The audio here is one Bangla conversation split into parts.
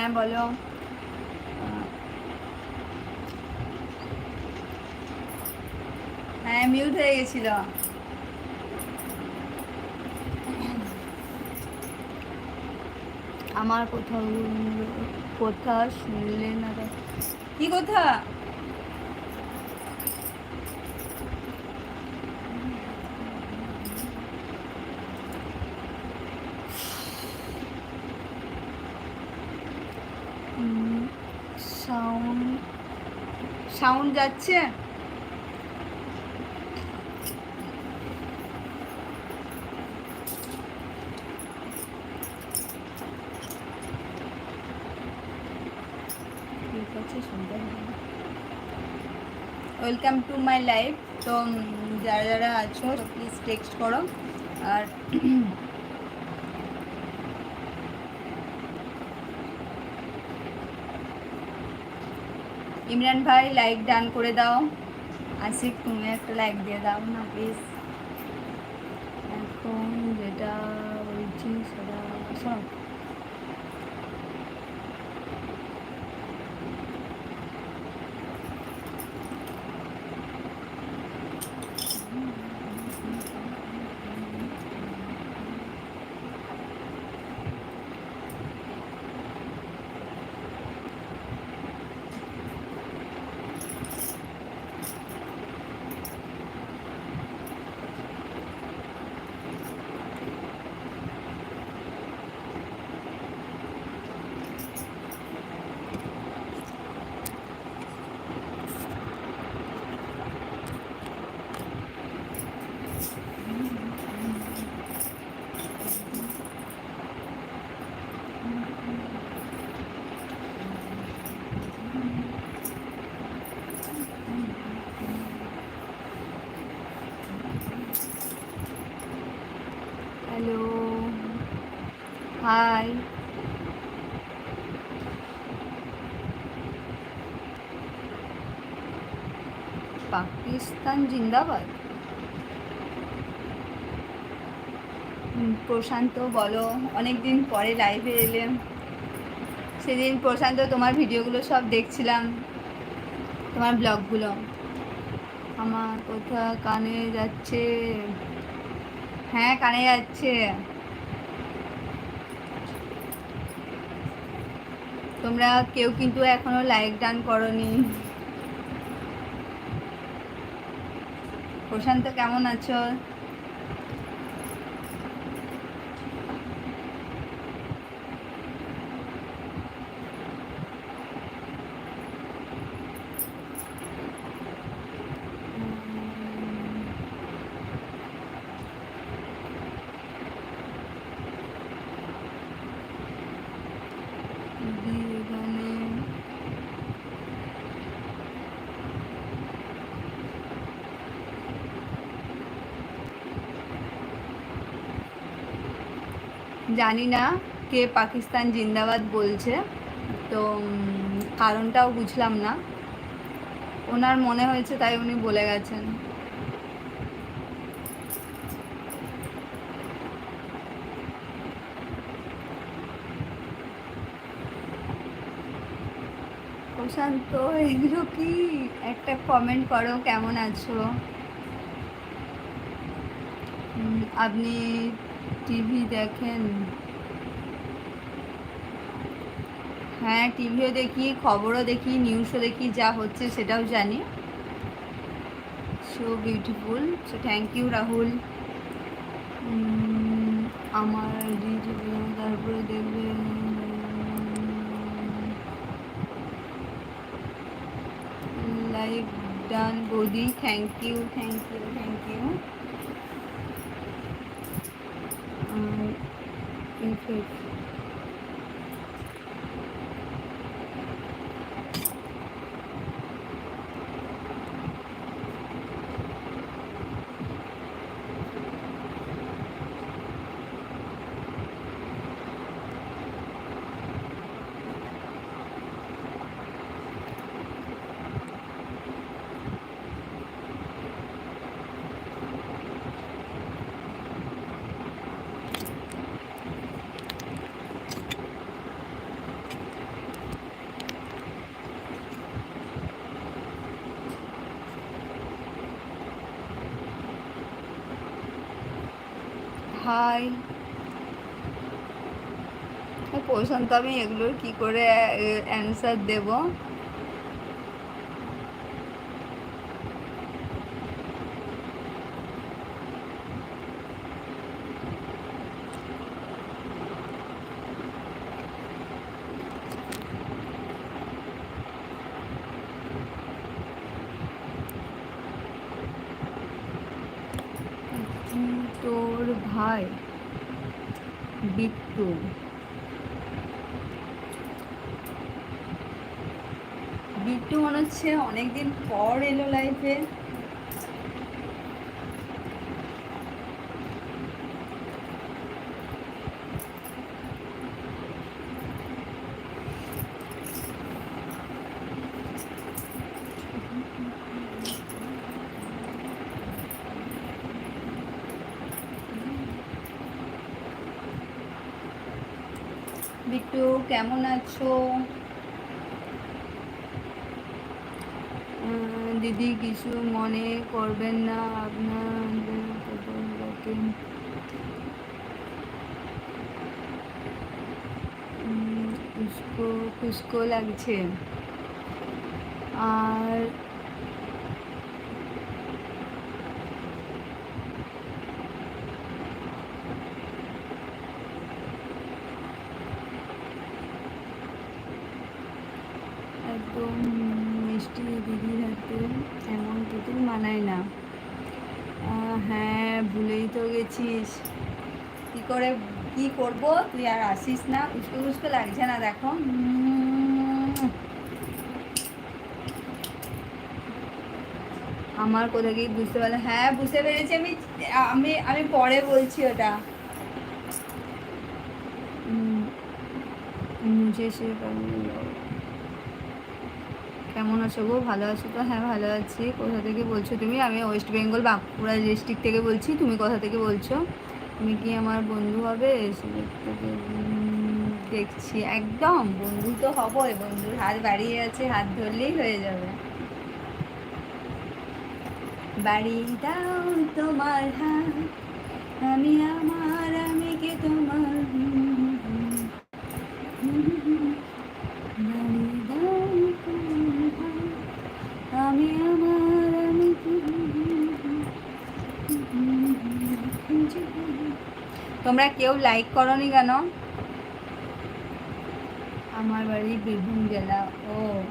হ্যাঁ বলো। হ্যাঁ মিউট হয়ে গেছিল। আমার কোথাও কথা শুনলে না। কি কথা সাউন্ড সাউন্ড যাচ্ছে। ওয়েলকাম টু মাই লাইফ তো যারা যারা আছো প্লিজ টেক্সট করো। আর ইমরান ভাই লাইক ডান করে দাও। আশিক, তুমি একটা লাইক দিয়ে দাও না প্লিজ এখন যেটা বলছি সেটা শোনো হ্যালো হাই পাকিস্তান জিন্দাবাদ প্রশান্ত, বলো। অনেকদিন পরে লাইভে এলে। সেদিন প্রশান্ত, তোমার ভিডিওগুলো সব দেখছিলাম। তোমার ব্লগগুলো আমার কোথা কানে যাচ্ছে। হ্যাঁ কানে যাচ্ছে। তোমরা কেউ কিন্তু এখনও লাইক ডান করনি। প্রশান্ত কেমন আছো দিদি এখানে জানি না কে পাকিস্তান জিন্দাবাদ বলছে, তো কারণটাও বুঝলাম না। ওনার মনে হয়েছে তাই উনি বলে গেছেন। প্রশান্ত, এগুলো কি? একটা কমেন্ট করো, কেমন আছো? আপনি টিভি দেখেন। হ্যাঁ টিভিও দেখি, খবরও দেখি নিউজও দেখি, যা হচ্ছে সেটাও জানি। So beautiful so thank you Rahul. আমার তারপরে দেখবেন লাইক ডান বৌদি thank you thank you thank you Mm-hmm. I think ভাই প্রশান্ত আমি এগুলোর কী করে অ্যান্সার দেব তোর ভাই বিট্টু। বিট্টু মনে হচ্ছে অনেকদিন পর এলো লাইফে বিট্টু কেমন আছো? দিদি কিছু মনে করবেন না আপনার খুশকো লাগছে। আর একদম মিষ্টি দিদির হাতে এমন পুতুল মানায় না আহ, হ্যাঁ ভুলেই তো গেছিস কি করে কি করব? তুই আর আসিস না। উস্কো উস্কো লাগছে না, দেখো। আমার কোথা কি বুঝতে পারলে? হ্যাঁ বুঝতে পেরেছি আমি। আমি আমি পরে বলছি ওটা। কেমন আছো গো? ভালো আছো তো? হ্যাঁ ভালো আছি। কোথা থেকে বলছো তুমি? আমি ওয়েস্ট বেঙ্গল বাঁকুড়া ডিস্ট্রিক্ট থেকে বলছি। তুমি কোথা থেকে বলছো? তুমি কি আমার বন্ধু হবে? দেখছি। একদম, বন্ধু তো হবই। বন্ধুর হাত বাড়িয়ে আছে, হাত ধরলেই হয়ে যাবে। বাড়ি দাও তোমার হাত, আমি আমার তোমরা কেউ লাইক করনি কেন? আমার বাড়ি বীরভূম জেলা, ও।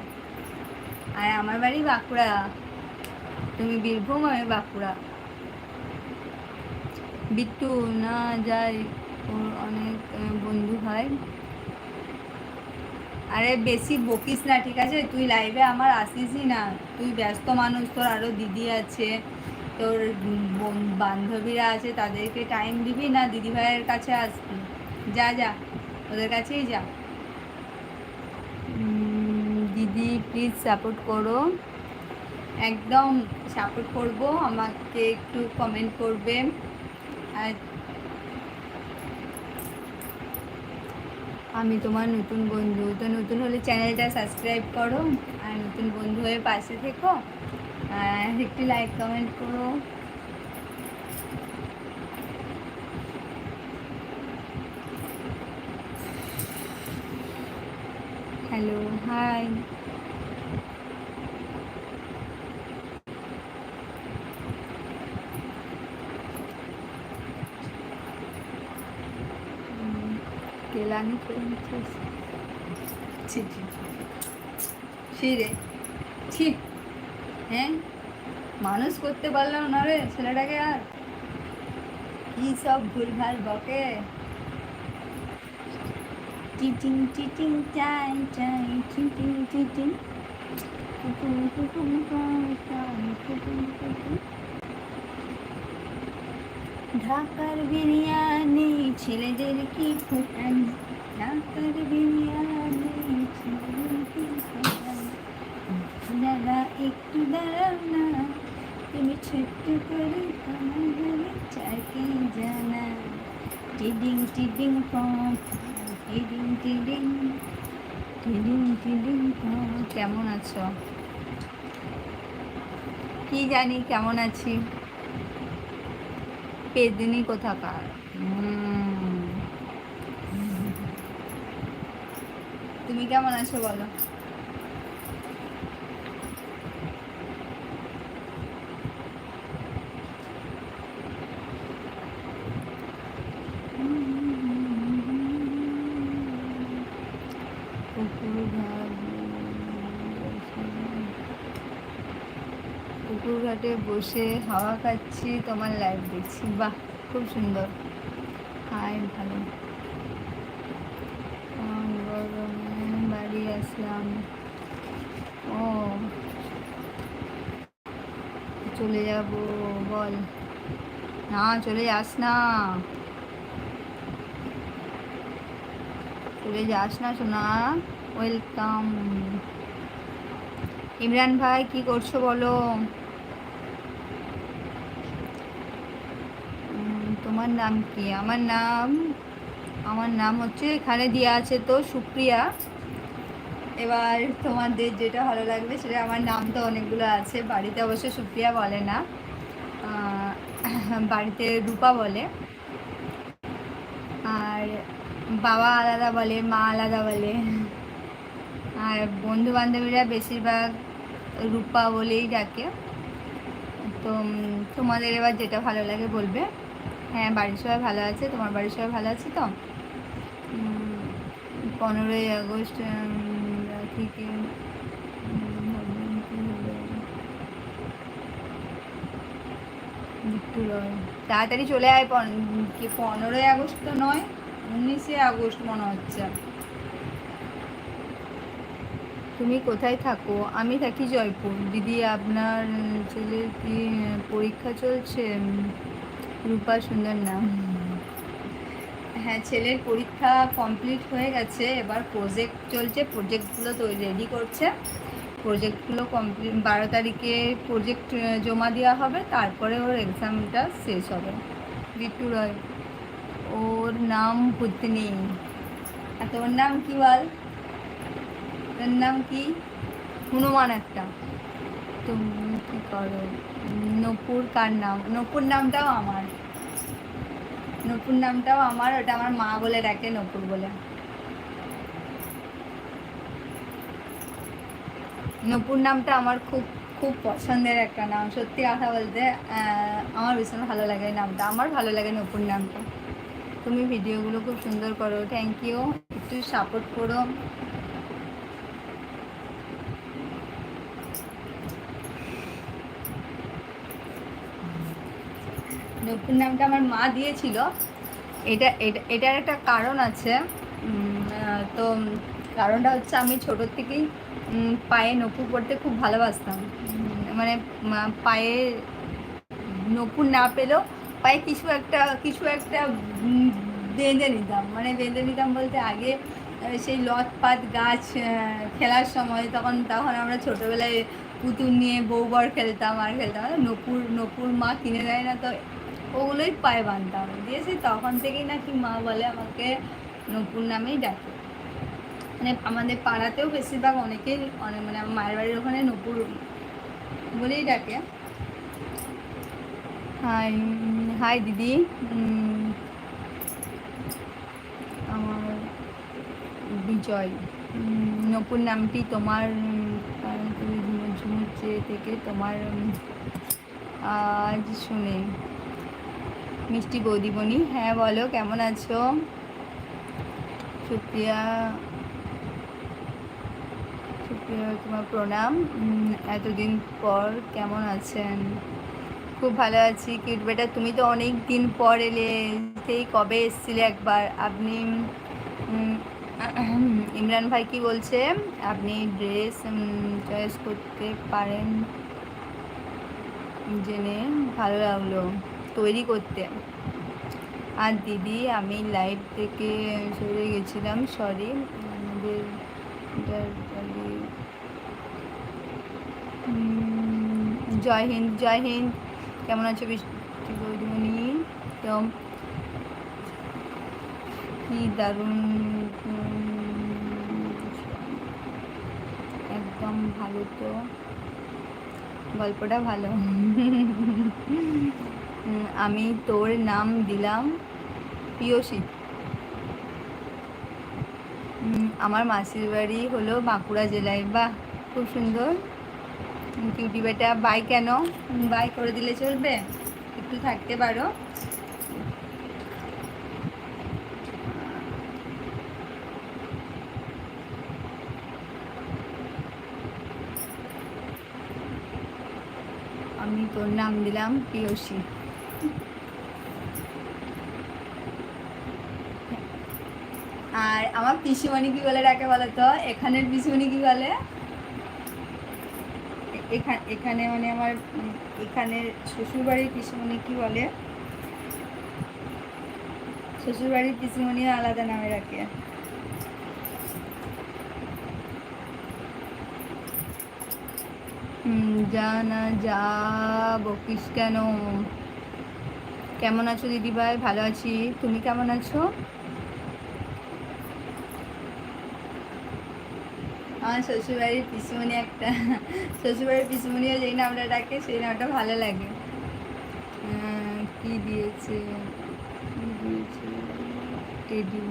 আর আমার বাড়ি বাঁকুড়া। তুমি বীরভূম, আমি বাঁকুড়া। বিট্টু, না যাই, ওর অনেক বন্ধু হয়। আরে বেশি বকিস না, ঠিক আছে? তুই লাইভে আমার আসিসই না। তুই ব্যস্ত মানুষ, তোর আরও দিদি আছে। তোর বান্ধবীরা আছে, তাদেরকে টাইম দিবি না দিদিভাইয়ের কাছে আসবি। যা যা, ওদের কাছেই যা। দিদি প্লিজ সাপোর্ট করো। একদম সাপোর্ট করব, আমাকে একটু কমেন্ট করবে। আর আমি তোমার নতুন বন্ধু, তো নতুন হলে চ্যানেলটা সাবস্ক্রাইব করো। আর নতুন বন্ধু হয়ে পাশে থেকো। একটু লাইক কমেন্ট করো। হ্যালো হাই কেলানি ছি। হ্যাঁ? মানুষ করতে পারলাম না রে ছেলেটাকে আর। কি সব ভুলভাল বকে। টিটিং টিটিং, টাই টাই, টিটিং টিটিং। কুকুম কুকুম কুকুম কুকুম। ঢাকার বিরিয়ানি, ছেলেদের কি ফুটানি? ঢাকার বিরিয়ানি, ছেলেদের কি ফুটানি? দাদা, একটু দাঁড়াও না। তুমি ছোট্ট করে তোমার বলে চাকে জানা। টিডিং টিডিং, পম, টিডিং টিডিং টিডিং কেমন আছো? কি জানি, কেমন আছি? পেদিনি কোথাকার। তুমি কেমন আছো বলো? ঘাটে বসে হাওয়া খাচ্ছি, তোমার লাইভ দেখছি। বাহ, খুব সুন্দর। হাই, ভালো। বাড়ি আসলাম। ও, চলে যাব, বল। না, চলে যাস না। চলে যাস না, সোনা। ওয়েলকাম ইমরান ভাই, কি করছ বলো? তোমার নাম কি? আমার নাম আমার নাম হচ্ছে এখানে দেওয়া আছে তো সুপ্রিয়া। এবার তোমাদের যেটা ভালো লাগবে সেটা আমার নাম তো অনেকগুলো আছে। বাড়িতে অবশ্য সুপ্রিয়া বলে না। বাড়িতে রূপা বলে। আর বাবা আলাদা বলে, মা আলাদা বলে। আর বন্ধু বান্ধবীরা বেশিরভাগ রূপা বলেই ডাকে। তো তোমাদের এবার যেটা ভালো লাগে বলবে। হ্যাঁ বাড়ির সবাই ভালো আছে? তোমার বাড়ির সবাই ভালো আছে তো? পনেরোই আগস্ট থেকে তাড়াতাড়ি চলে আয় পনেরোই আগস্ট তো নয়, উনিশে আগস্ট মনে হচ্ছে। তুমি কোথায় থাকো? আমি থাকি জয়পুর। দিদি, আপনার ছেলের কি পরীক্ষা চলছে? রূপা সুন্দর নাম। হ্যাঁ ছেলের পরীক্ষা কমপ্লিট হয়ে গেছে। এবার প্রজেক্ট চলছে। প্রজেক্টগুলো তো রেডি করছে। প্রজেক্টগুলো কমপ্লিট বারো তারিখে প্রজেক্ট জমা দেওয়া হবে। তারপরে ওর এক্সামটা শেষ হবে। বিট্টু রয়। ওর নাম ভূতনি আর তোর নাম কি বল? তোর নাম কি? হনুমান একটা। কি করো নপুর কার নাম? নপুর নামটাও আমার। নপুর নামটাও আমার, ওটা আমার মা বলে ডাকে, নপুর বলে। নপুর নামটা আমার খুব খুব পছন্দের একটা নাম, সত্যি কথা বলতে আমার ভীষণ ভালো লাগে নামটা। আমার ভালো লাগে নপুর নামটা। তুমি ভিডিওগুলো খুব সুন্দর করো থ্যাংক ইউ একটু সাপোর্ট করো। নকুর নামটা আমার মা দিয়েছিল। এটা এটা, এটার একটা কারণ আছে। তো কারণটা হচ্ছে আমি ছোটোর থেকেই পায়ে নকুর পড়তে খুব ভালোবাসতাম। মানে পায়ে নকুর না পেলেও পায়ে কিছু একটা কিছু একটা বেঁধে নিতাম। মানে বেঁধে নিতাম বলতে আগে সেই লত পাত গাছ খেলার সময় তখন তখন আমরা ছোটোবেলায় পুতুল নিয়ে বউবর খেলতাম, আর খেলতাম। নকুর নকুর মা কিনে দেয় না তো ওগুলোই পায়ে বাঁধতাম দিয়ে সেই তখন থেকেই নাকি মা বলে আমাকে নকুর নামেই ডাকে। মানে আমাদের পাড়াতেও বেশিরভাগ অনেকেই অনেক মানে আমার মায়ের বাড়ির ওখানে নকুর বলেই ডাকে। হাই হাই দিদি। আমার বিজয়। নকুর নামটি তোমার ঝুমুর থেকে তোমার আজ শুনে। মিষ্টি বৌদিমণি। হ্যাঁ বলো, কেমন আছো? সুপ্রিয়া সুপ্রিয়া, তোমার প্রণাম। এতদিন পর কেমন আছেন? খুব ভালো আছি, কিউট বেটা। তুমি তো অনেক দিন পর এলে, সেই কবে এসেছিলে একবার? আপনি ইমরান ভাই কি বলছে? আপনি ড্রেস চয়েস করতে পারেন? জেনে ভালো লাগল। তৈরি করতে। আর দিদি, আমি লাইভ থেকে সরে গেছিলাম সরি আমাদের জয় হিন্দ জয় হিন্দ, কেমন আছো বৃষ্টি তো কি দারুণ একদম ভালো তো, গল্পটা ভালো। আমি তোর নাম দিলাম উম, আমার মাসির বাড়ি হলো বাঁকুড়া জেলায়। বাহ খুব সুন্দর। কিউটি বেটা বাই কেন? বাই করে দিলে চলবে? একটু থাকতে পারো। আমি তোর নাম দিলাম পিয়সী আর আমার পিসিমণি কি বলে ডাকে বলো তো এখানের পিসিমণি কি বলে? এখানে মানে আমার, এখানের শ্বশুরবাড়ির পিসিমণি কি বলে? শ্বশুরবাড়ির পিসিমণি আলাদা নামে রাখে জানা যা বকিস কেন? কেমন আছো দিদিভাই? ভালো আছি। তুমি কেমন আছো? আমার শ্বশুরবাড়ির পিসুমণি একটা। শ্বশুরবাড়ির পিসুমণিও যেই নামটা ডাকে, সেই নামটা ভালো লাগে। কি দিয়েছে? কি দিয়েছে? টেডি।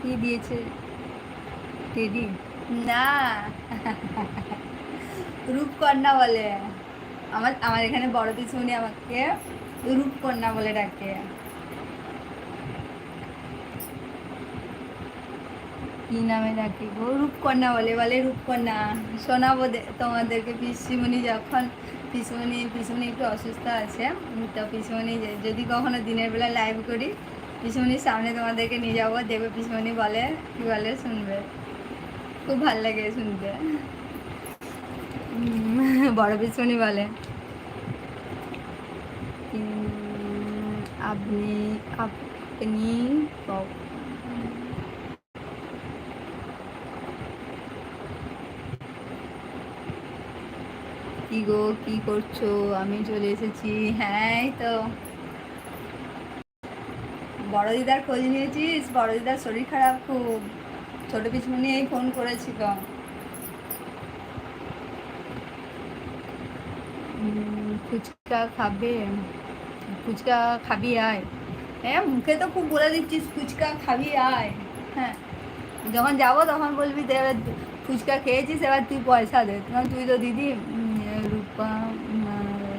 কি দিয়েছে? টেডি? না। রূপকন্যা বলে। আমার আমার এখানে বড় পিসুমণি আমাকে রূপকন্যা বলে ডাকে। কি নামে ডাকে গো? রূপকন্যা বলে বলে রূপকন্যা। শোনাবো তোমাদেরকে পিসিমণি যখন, পিসিমণি পিসিমণি একটু অসুস্থ আছে, তো পিসিমণি যদি কখনো দিনের বেলা লাইভ করি, পিসিমণির সামনে তোমাদেরকে নিয়ে যাব। দেখবে পিসিমণি বলে, কি বলে শুনবে? খুব ভালো লাগে শুনতে। বড় পিসিমণি বলে। আপনি আপনি ক- গো, কি করছ? আমি চলে এসেছি। হ্যাঁ তো। বড় দিদার খোঁজ নিয়েছিস? বড় দিদার শরীর খারাপ খুব। ছোট পিছমনি এই ফোন করেছিল ফুচকা খাবে, ফুচকা খাবি আয়। হ্যাঁ মুখে তো খুব বলে দিচ্ছিস, ফুচকা খাবি আয়। হ্যাঁ যখন যাব তখন বলবি যে, এবার ফুচকা খেয়েছিস, এবার তুই পয়সা দে। তখন তুই তো দিদি রূপা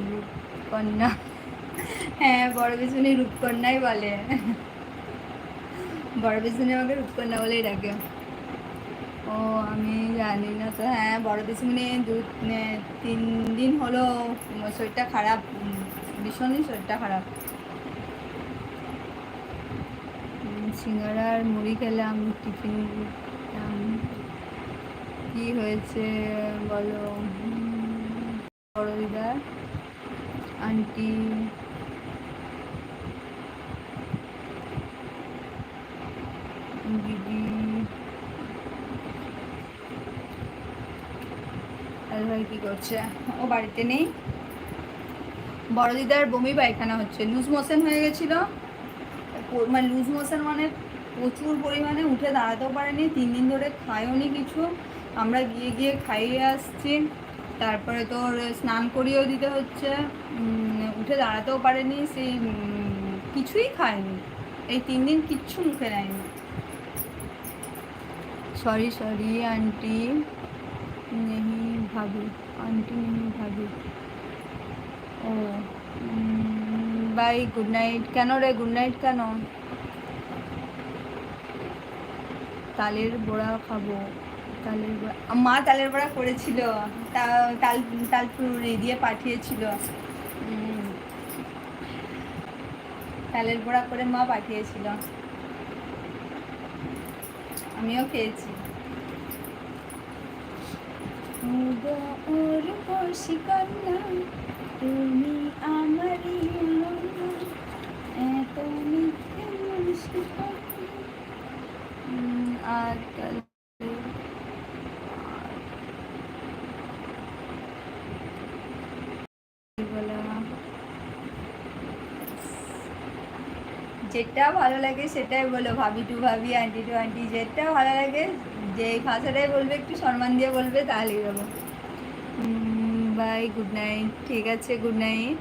রূপকন্যা। হ্যাঁ বড় পিছনে রূপকন্যাই বলে। বড় পিছনে আমাকে রূপকন্যা বলেই ডাকে। ও আমি জানি না তো। হ্যাঁ বড় পিছনে দু মানে তিন দিন হলো শরীরটা খারাপ ভীষণই শরীরটা খারাপ। উম, সিঙ্গারা আর মুড়ি খেলাম টিফিন। কি হয়েছে বলো? বড় দিদা আন্টি দিদি আর ভাই কি করছে? ও বাড়িতে নেই। বড় দিদার বমি পায়খানা হচ্ছে। লুজ মোশন হয়ে গেছিল। মানে লুজ মোশন মানে প্রচুর পরিমাণে উঠে দাঁড়াতেও পারেনি। তিন দিন ধরে খায়ওনি কিছু। আমরা গিয়ে গিয়ে খাইয়ে আসছি। তারপরে তোর স্নান করিয়েও দিতে হচ্ছে। উঠে দাঁড়াতেও পারেনি। সেই কিছুই খায়নি। এই তিন দিন কিচ্ছু মুখে নেয়নি সরি সরি, আন্টি। নেহি। ভাবি, আন্টি ভাবি। ও বাই গুড নাইট কেন রে গুড নাইট কেন? তালের বড়া খাব। তালের বড়া, মা তালের বড়া করেছিল। তাল তাল পুরি দিয়ে পাঠিয়েছিল। তালের বড়া করে মা পাঠিয়েছিল। আমিও খেয়েছি। তুমি আমারই এত? যেটা ভালো লাগে সেটাই বলো, ভাবি টু ভাবি আন্টি টু আন্টি যেটা ভালো লাগে যে এই ভাষাটাই বলবে, একটু সম্মান দিয়ে বলবে, তাহলেই দেবো বাই গুড নাইট ঠিক আছে গুড নাইট